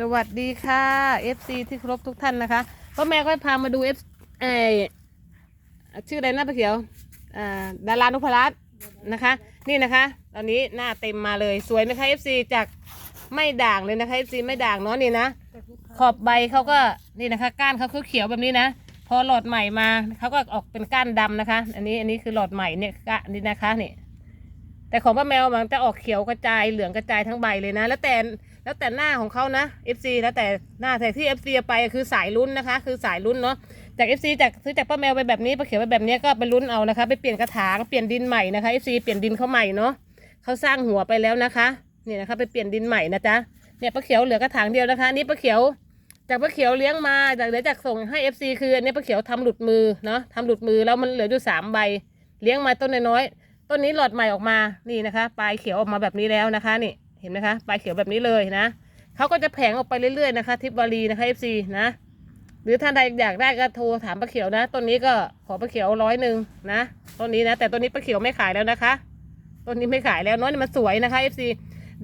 สวัสดีค่ะ FC ที่ครพทุกท่านนะคะพ่อแม่ก็พามาดู F เออชื่ออะไรนะป้าเขียวอ่าดารานุพรัตน์นะคะ นี่นะคะ ตอนนี้หน้าเต็มมาเลยสวยไหมคะ FC จากไม่ด่างเลยนะคะ FC ไม่ด่างเนาะนี่นะขอบใบเขาก็นี่นะคะ ก้านเขาคือเขียวแบบนี้นะ พอหลอดใหม่มาเขาก็ออกเป็นก้านดำนะคะ อันนี้อันนี้คือหลอดใหม่เนี่ยก้านนี่นะคะนี่แต่ของป้าแมวมันจะออกเขียวกระจายเหลืองกระจายทั้งใบเลยนะ แล้วแต่ แล้วแต่หน้าของเขานะ FC แล้วแต่หน้าแต่ที่ FC ไปคือสายลุ้นนะคะ คือสายลุ้นเนาะจาก FC จากซื้อจากป้าแมวไปแบบนี้ป้าเขียวไปแบบนี้ก็ไปลุ้นเอานะคะ ไปเปลี่ยนกระถางเปลี่ยนดินใหม่นะคะ FC เปลี่ยนดินเขาใหม่เนาะเขาสร้างหัวไปแล้วนะคะนี่นะคะ ไปเปลี่ยนดินใหม่นะจ๊ะเนี่ยป้าเขียวเหลือกระถางเดียวนะคะนี่ป้าเขียว จากป้าเขียวเลี้ยงมาจากเดี๋ยวจากส่งให้ FC คืออันนี้ป้าเขียวทำหลุดมือเนาะทำหลุดมือแล้วมันเหลืออยู่สามใบ เลี้ยงมาต้นน้อยๆต้นนี้หลอดใหม่ออกมานี่นะคะ ปลายเขียวออกมาแบบนี้แล้วนะคะนี่ เห็นไหมคะปลายเขียวแบบนี้เลยนะเขาก็จะแผงออกไปเรื่อยๆนะคะทิปบารีนะคะ FC นะ หรือท่านใดอยากได้ก็โทรถามป้าเขียวนะต้นนี้ก็ขอป้าเขียวร้อยหนึ่งนะต้นนี้นะ แต่ต้นนี้ป้าเขียวไม่ขายแล้วนะคะต้นนี้ไม่ขายแล้วเนาะนี่มันสวยนะคะ FC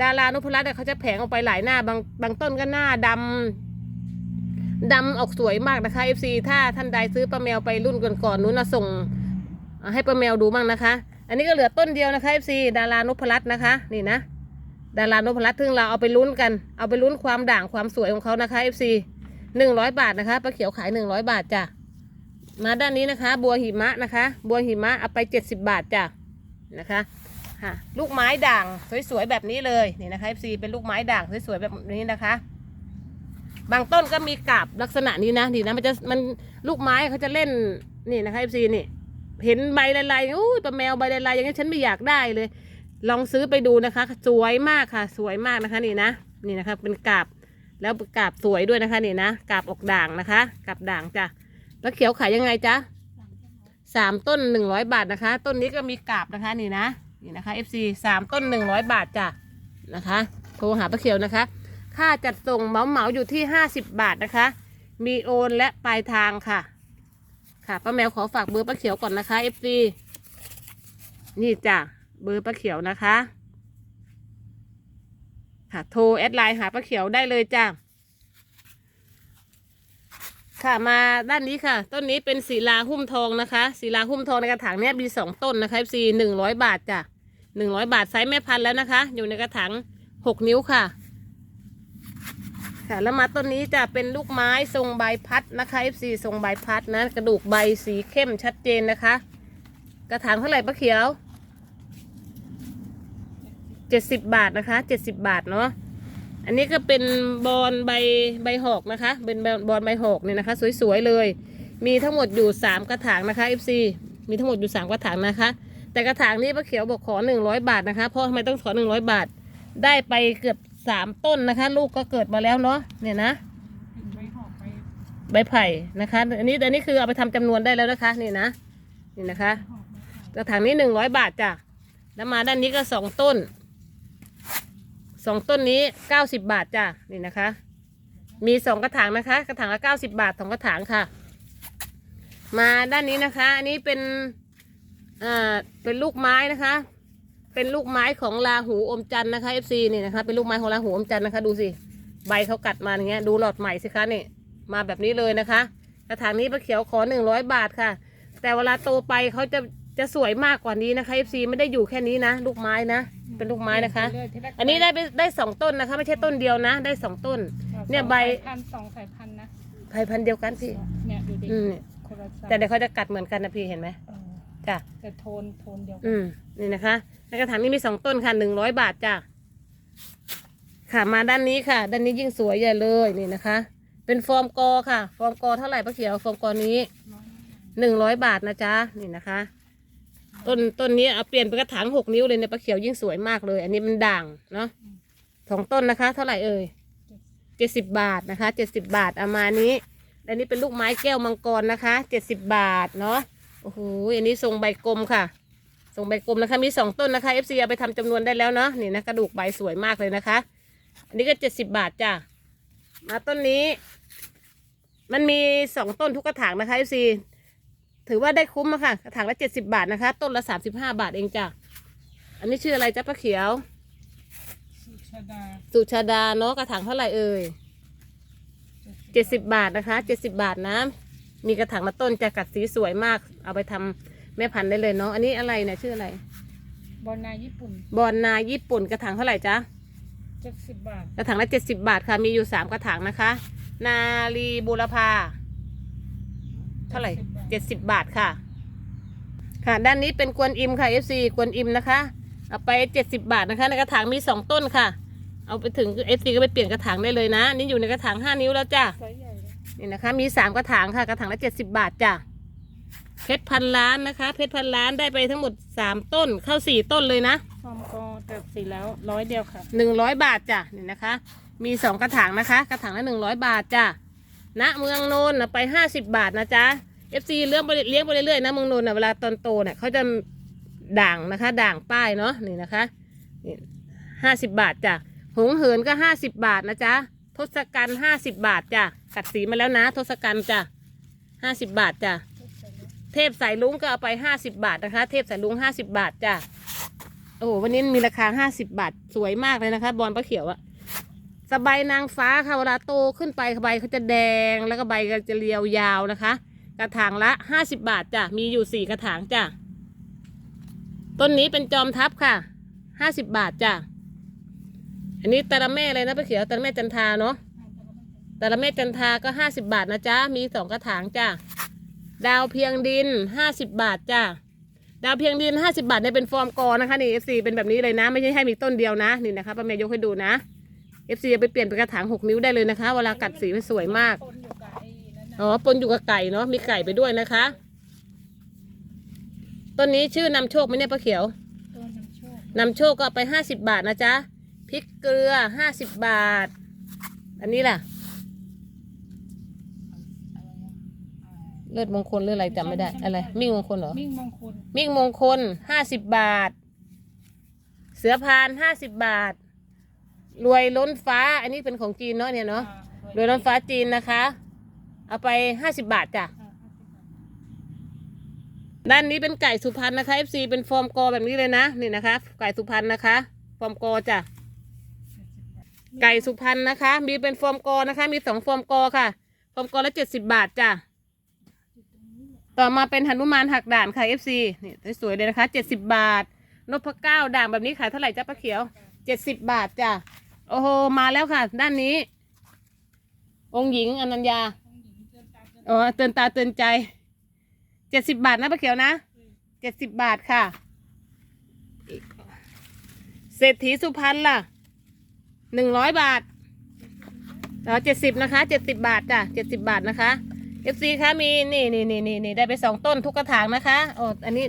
ดารานุพรัตน์เนี่ยเขาจะแผงออกไปหลายหน้าบางบางต้นก็หน้าดำดำออกสวยมากนะคะ FC ถ้าท่านใดซื้อปลาแมวไปรุ่นก่อนๆนู้นนะส่งให้ปลาแมวดูบ้างนะคะ อันนี้ก็เหลือต้นเดียวนะคะ FC ดารานุพรัตน์นะคะ นี่นะ ดารานพรัตน์ซึ่งเราเอาไปลุ้นกัน เอาไปลุ้นความด่างความสวยของเขานะคะ FC หนึ่งร้อยบาทนะคะปลาเขียวขายหนึ่งร้อยบาทจ้ะ มาด้านนี้นะคะ บัวหิมะนะคะ บัวหิมะเอาไปเจ็ดสิบบาทจ้ะนะคะค่ะลูกไม้ด่างสวยๆแบบนี้เลยนี่นะคะ FC เป็นลูกไม้ด่างสวยๆแบบนี้นะคะ บางต้นก็มีกาบลักษณะนี้นะนี่นะมันจะมันลูกไม้เขาจะเล่นนี่นะคะเอฟซีนี่เห็นใบลายๆอู้ตัวแมวใบลายๆอย่างนี้ฉันไม่อยากได้เลย ลองซื้อไปดูนะคะ สวยมากค่ะ สวยมากนะคะนี่นะนี่นะคะ เป็นกาบแล้วกาบสวยด้วยนะคะนี่นะกาบออกด่างนะคะกาบด่างจ้ะแล้วเขียวขายยังไงจ๊ะสามต้นหนึ่งร้อยบาทนะคะ ต้นนี้ก็มีกาบนะคะนี่นะนี่นะคะ FC สามต้นหนึ่งร้อยบาทจ้ะนะคะ โทรหาป้าเขียวนะคะ ค่าจัดส่งเหมาเหมาอยู่ที่ห้าสิบบาทนะคะ มีโอนและปลายทางค่ะ ค่ะป้าแมวขอฝากเบอร์ป้าเขียวก่อนนะคะ FC นี่จ้ะ เบอร์ป้าเขียวนะคะ ค่ะโทรแอดไลน์หาป้าเขียวได้เลยจ้ะค่ะมาด้านนี้ค่ะ ต้นนี้เป็นศิลาหุ้มทองนะคะศิลาหุ้มทองในกระถางเนี้ยมีสองต้นนะคะ FC หนึ่งร้อยบาทจ้ะหนึ่งร้อยบาทไซส์แม่พันธุ์แล้วนะคะ อยู่ในกระถางหกนิ้วค่ะ ค่ะแล้วมาต้นนี้จะเป็นลูกไม้ทรงใบพัดนะคะ FC ทรงใบพัดนะกระดูกใบสีเข้มชัดเจนนะคะ กระถางเท่าไหร่ป้าเขียว เจ็ดสิบบาทนะคะเจ็ดสิบบาทเนาะอันนี้ก็เป็นบอลใบใบหอกนะคะ เป็นบอลใบหอกเนี่ยนะคะ สวยๆเลย มีทั้งหมดอยู่สามกระถางนะคะ FC มีทั้งหมดอยู่สามกระถางนะคะ แต่กระถางนี้ป้าเขียวบอกขอหนึ่งร้อยบาทนะคะเพราะทำไมต้องขอหนึ่งร้อยบาท ได้ไปเกือบสามต้นนะคะ ลูกก็เกิดมาแล้วเนาะเนี่ยนะใบหอกใบใบไผ่นะคะ อันนี้อันนี้คือเอาไปทำจำนวนได้แล้วนะคะ นี่นะนี่นะคะ กระถางนี้หนึ่งร้อยบาทจ้ะแล้วมาด้านนี้ก็สองต้น สองต้นนี้เก้าสิบบาทจ้ะนี่นะคะ มีสองกระถางนะคะ กระถางละเก้าสิบาทสองกระถางค่ะ มาด้านนี้นะคะ อันนี้เป็นอ่าเป็นลูกไม้นะคะ เป็นลูกไม้ของลาหูอมจันนะคะ FC นี่นะคะ เป็นลูกไม้ของลาหูอมจันนะคะ ดูสิใบเขากัดมาอย่างเงี้ยดูหลอดใหม่สิคะนี่มาแบบนี้เลยนะคะ กระถางนี้ป้าเขียวขอหนึ่งร้อยบาทค่ะ แต่เวลาโตไปเขาจะ จะสวยมากกว่านี้นะคะ FC ไม่ได้อยู่แค่นี้นะ ลูกไม้นะ เป็นลูกไม้นะคะเรื่อยๆที่แรกอันนี้ได้ไปได้สองต้นนะคะ ไม่ใช่ต้นเดียวนะ ได้สองต้น เนี่ยใบสองสายพันธุ์สองสายพันธุ์นะไผ่พันธุ์เดียวกันพี่ เนี่ยดูดิอืมเนี่ยคนละสายแต่เดี๋ยวเขาจะกัดเหมือนกันนะพี่เห็นไหมเออจ้ะ แต่โทนโทนเดียวกันอืม นี่นะคะในกระถางนี้มีสองต้นค่ะหนึ่งร้อยบาทจ้ะ ค่ะมาด้านนี้ค่ะ ด้านนี้ยิ่งสวยใหญ่เลยนี่นะคะ เป็นฟอร์มกอค่ะ ฟอร์มกอเท่าไหร่ป้าเขียว ฟอร์มกอนี้หนึ่งร้อยบาทนะจ๊ะนี่นะคะ ต้นต้นนี้เอาเปลี่ยนเป็นกระถางหกนิ้วเลยเนี่ยป้าเขียวยิ่งสวยมากเลย อันนี้มันด่างเนาะสองต้นนะคะ เท่าไหร่เอ่ยเจ็ดสิบบาทนะคะเจ็ดสิบบาทเอามานี้อันนี้เป็นลูกไม้แก้วมังกรนะคะเจ็ดสิบบาทเนาะโอ้โหอันนี้ทรงใบกลมค่ะส่งใบกลมนะคะ มีสองต้นนะคะ FC เอาไปทำจำนวนได้แล้วเนาะนี่นะกระดูกใบสวยมากเลยนะคะ อันนี้ก็เจ็ดสิบบาทจ้ะมาต้นนี้ มันมีสองต้นทุกกระถางนะคะ FC ถือว่าได้คุ้มอะค่ะกระถางละเจ็ดสิบาทนะคะ ต้นละสามสิบห้าบาทเองจ้ะอันนี้ชื่ออะไรจ๊ะป้าเขียว สุชาดาสุชาดาเนาะกระถางเท่าไหร่เอ่ยเจ็ดสิบบาทนะคะเจ็ดสิบบาทนะ มีกระถางละต้นจะกัดสีสวยมาก เอาไปทำแม่พันธุ์ได้เลยเนาะอันนี้อะไรเนี่ยชื่ออะไร บอลนาญี่ปุ่น บอนนาญี่ปุ่นกระถางเท่าไหร่จ๊ะเจ็ดสิบบาท กระถางละเจ็ดสิบาทค่ะ มีอยู่สามกระถางนะคะ นาลีบูรพา เท่าไหร่ เจ็ดสิบบาทค่ะ ค่ะ ด้านนี้เป็นกวนอิมค่ะ FC กวนอิมนะคะ เอาไปเจ็ดสิบาทนะคะ ในกระถางมีสองต้นค่ะ เอาไปถึง FC ก็ไปเปลี่ยนกระถางได้เลยนะ นี่อยู่ในกระถางห้านิ้วแล้วจ้ะไซส์ใหญ่เลยนี่นะคะมีสามกระถางค่ะ กระถางละเจ็ดสิบาทจ้ะ เพชรพันล้านนะคะ เพชรพันล้านได้ไปทั้งหมดสามต้น เข้าสี่ต้นเลยนะฟอร์มก็แต่สีแล้วร้อยเดียวค่ะหนึ่งร้อยบาทจ้ะ นี่นะคะ มีสองกระถางนะคะ กระถางละหนึ่งร้อยบาทจ้ะณเมืองนนท์น่ะไปห้าสิบบาทนะจ๊ะ FC เลี้ยงไปเลี้ยงไปเรื่อยๆนะมืองนนนะเวลาตอนโตเนี่ยเขาจะด่างนะคะ ด่างป้ายเนาะนี่นะคะนี่ห้าสิบบาทจ้ะหงเหินก็ห้าสิบบาทนะจ๊ะทศกัณฐ์ห้าสิบบาทจ้ะกัดสีมาแล้วนะ ทศกัณฐ์จ้ะห้าสิบบาทจ้ะเทพสายลุงก็เอาไปห้าสิบบาทนะคะ เทพสายลุงห้าสิบบาทจ้ะโอ้โหวันนี้มีราคาห้าสิบบาทสวยมากเลยนะคะ บอลปลาเขียวอะสบายนางฟ้าค่ะเวลาโตขึ้นไปใบเขาจะแดงแล้วก็ใบก็จะเรียวยาวนะคะ กระถางละห้าสิบบาทจ้ะ มีอยู่สี่กระถางจ้ะ ต้นนี้เป็นจอมทัพค่ะห้าสิบบาทจ้ะ อันนี้ตะละแม่เลยนะปลาเขียวตะละแม่จันทาเนาะตะละแม่จันทาก็ห้าสิบบาทนะจ๊ะ มีสองกระถางจ้ะ ดาวเพียงดินห้าสิบบาทจ้ะ ดาวเพียงดินห้าสิบาทเนี่ยเป็นฟอร์มกอนะคะนี่ FC เป็นแบบนี้เลยนะ ไม่ใช่ให้มีต้นเดียวนะ นี่นะคะป้าแม่ยกให้ดูนะ FC เอาไปเปลี่ยนเป็นกระถางหกนิ้วได้เลยนะคะ เวลากัดสีมันสวยมาก อยู่กับไอ้นั่นนะอ๋อปนอยู่กับไก่เนาะมีไก่ไปด้วยนะคะ ต้นนี้ชื่อนำโชคไหมเนี่ยป้าเขียวต้นน้ำโชคนำโชคก็เอาไปห้าสิบาทนะจ๊ะพริกเกลือห้าสิบบาท อันนี้ล่ะ เลือดมงคลเลือดอะไรจำไม่ได้ อะไร มิ่งมงคลเหรอ มิ่งมงคล มิ่งมงคลห้าสิบบาท เสือพานห้าสิบบาท รวยล้นฟ้า อันนี้เป็นของจีนเนาะเนี่ยเนาะ รวยล้นฟ้าจีนนะคะ เอาไปห้าสิบบาทจ้ะด้านนี้เป็นไก่สุพรรณนะคะ FC เป็นฟอร์มกอแบบนี้เลยนะนี่นะคะ ไก่สุพรรณนะคะ ฟอร์มกอจ้ะไก่สุพรรณนะคะ มีเป็นฟอร์มกอนะคะ มีสองฟอร์มกอค่ะ ฟอร์มกอละเจ็ดสิบบาทจ้ะต่อมาเป็นหนุมานหักด่านค่ะ FC นี่สวยๆเลยนะคะเจ็ดสิบบาทนพเก้าด่างแบบนี้ขายเท่าไหร่จ้าป้าเขียวเจ็ดสิบบาทจ้ะโอ้โหมาแล้วค่ะ ด้านนี้ องค์หญิงอนัญญา อ๋อเตือนตาเตือนใจเจ็ดสิบบาทนะป้าเขียวนะเจ็ดสิบบาทค่ะ เศรษฐีสุพรรณล่ะหนึ่งร้อยบาทอ๋อเจ็ดสิบนะคะเจ็ดสิบบาทจ้ะเจ็ดสิบบาทนะคะเอฟซีคะมีนี่นี่นี่นี่นี่ได้ไปสองต้นทุกกระถางนะคะโอ้อันนี้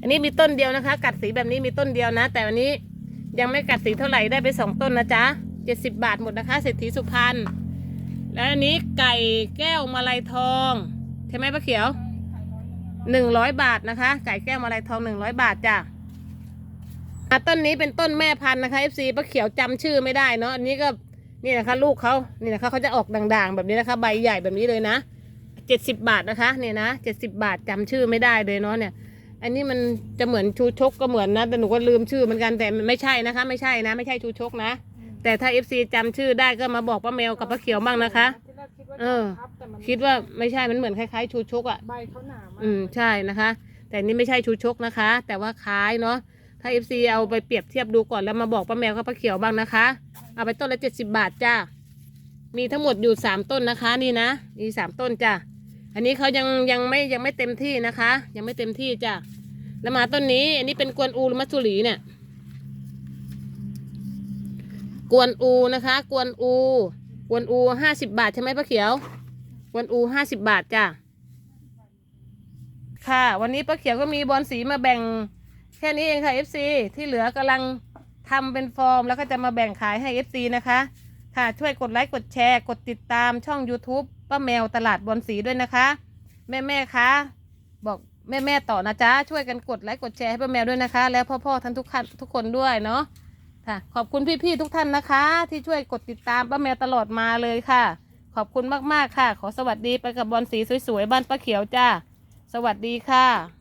อันนี้มีต้นเดียวนะคะ กัดสีแบบนี้มีต้นเดียวนะ แต่วันนี้ยังไม่กัดสีเท่าไหร่ได้ไปสองต้นนะจ๊ะเจ็ดสิบบาทหมดนะคะเศรษฐีสุพรรณ แล้วอันนี้ไก่แก้วมาลัยทอง ใช่ไหมป้าเขียวหนึ่งร้อยบาทนะคะ ไก่แก้วมาลัยทองหนึ่งร้อยบาทจ้ะต้นนี้เป็นต้นแม่พันธุ์นะคะเอฟซีป้าเขียวจำชื่อไม่ได้เนาะอันนี้ก็นี่นะคะ ลูกเขานี่นะคะเขาจะออกด่างๆ แบบนี้นะคะ ใบใหญ่แบบนี้เลยนะเจ็ดสิบบาทนะคะเนี่ยนะเจ็ดสิบาทจำชื่อไม่ได้เลยเนาะเนี่ย อันนี้มันจะเหมือนชูชกก็เหมือนนะแต่หนูก็ลืมชื่อเหมือนกันแต่ไม่ใช่นะคะ ไม่ใช่นะ ไม่ใช่ชูชกนะ แต่ถ้า FC จำชื่อได้ก็มาบอกป้าแมวกับป้าเขียวบ้างนะคะ ที่แรกคิดว่าเออ จะทับแต่มันคิดว่าไม่ใช่มันเหมือนคล้ายๆชูชกอะ ใบเขาหนามากอืมใช่นะคะ แต่นี่ไม่ใช่ชูชกนะคะ แต่ว่าคล้ายเนาะถ้า FC เอาไปเปรียบเทียบดูก่อนแล้วมาบอกป้าแมวกับป้าเขียวบ้างนะคะ เอาไปต้นละเจ็ดสิบาทจ้ามีทั้งหมดอยู่สามต้นนะคะนี่นะมีสามต้นจ้าอันนี้เขายังยังไม่ยังไม่เต็มที่นะคะ ยังไม่เต็มที่จ้าแล้วมาต้นนี้ อันนี้เป็นกวนอูหรือมัสสุรีเนี่ย กวนอูนะคะ กวนอู กวนอูห้าสิบบาทใช่ไหมป้าเขียว กวนอูห้าสิบาทจ้าค่ะ วันนี้ป้าเขียวก็มีบอลสีมาแบ่งแค่นี้เองค่ะ FC ที่เหลือกำลังทำเป็นฟอร์ม แล้วก็จะมาแบ่งขายให้ FC นะคะ ค่ะช่วยกดไลค์กดแชร์ กดติดตามช่อง YouTube ป้าแมวตลาดบอลสีด้วยนะคะ แม่แม่คะบอกแม่แม่ต่อนะจ๊ะช่วยกันกดไลค์กดแชร์ให้ป้าแมวด้วยนะคะ แล้วพ่อๆท่านทุกท่านทุกคนด้วยเนาะ ค่ะขอบคุณพี่ๆทุกท่านนะคะ ที่ช่วยกดติดตามป้าแมวตลอดมาเลยค่ะ ขอบคุณมากๆค่ะ ขอสวัสดีไปกับบอลสีสวยๆบ้านป้าเขียวจ้า สวัสดีค่ะ